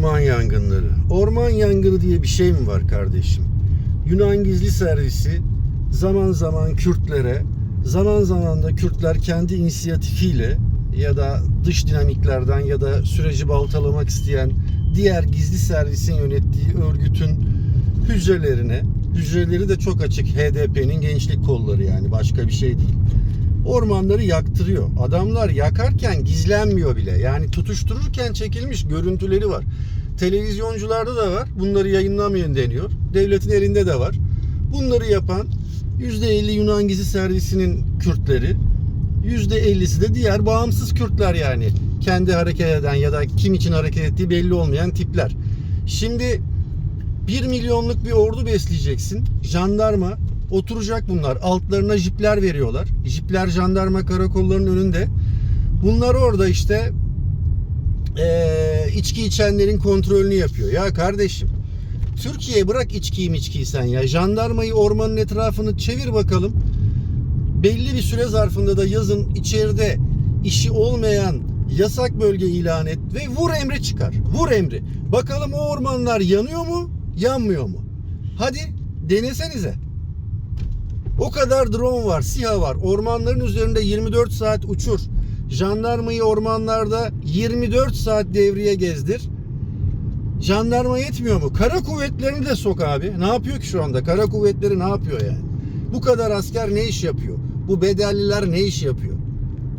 orman yangınları. Orman yangını diye bir şey mi var kardeşim? Yunan gizli servisi zaman zaman Kürtlere, zaman zaman da Kürtler kendi inisiyatifiyle ya da dış dinamiklerden ya da süreci baltalamak isteyen diğer gizli servisin yönettiği örgütün hücrelerine, hücreleri de çok açık HDP'nin gençlik kolları yani başka bir şey değil. Ormanları yaktırıyor. Adamlar yakarken gizlenmiyor bile. Yani tutuştururken çekilmiş görüntüleri var. Televizyoncularda da var. Bunları yayınlamayın deniyor. Devletin elinde de var. Bunları yapan %50 Yunan gizli servisinin Kürtleri, %50'si de diğer bağımsız Kürtler yani. Kendi hareket eden ya da kim için hareket ettiği belli olmayan tipler. Şimdi 1 milyonluk bir ordu besleyeceksin. Jandarma oturacak bunlar. Altlarına jipler veriyorlar. Jipler jandarma karakollarının önünde. Bunlar orada işte eee, içki içenlerin kontrolünü yapıyor. Ya kardeşim Türkiye bırak içkiyi içkiyi sen ya. Jandarmayı ormanın etrafını çevir bakalım. Belli bir süre zarfında da yazın içeride işi olmayan yasak bölge ilan et ve vur emri çıkar. Vur emri. Bakalım o ormanlar yanıyor mu, yanmıyor mu? Hadi denesenize. O kadar drone var, SİHA var. Ormanların üzerinde 24 saat uçur. Jandarmayı ormanlarda 24 saat devriye gezdir. Jandarma yetmiyor mu? Kara kuvvetlerini de sok abi. Ne yapıyor ki şu anda? Kara kuvvetleri ne yapıyor yani? Bu kadar asker ne iş yapıyor? Bu bedelliler ne iş yapıyor?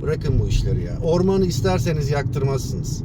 Bırakın bu işleri ya. Ormanı isterseniz yaktırmazsınız.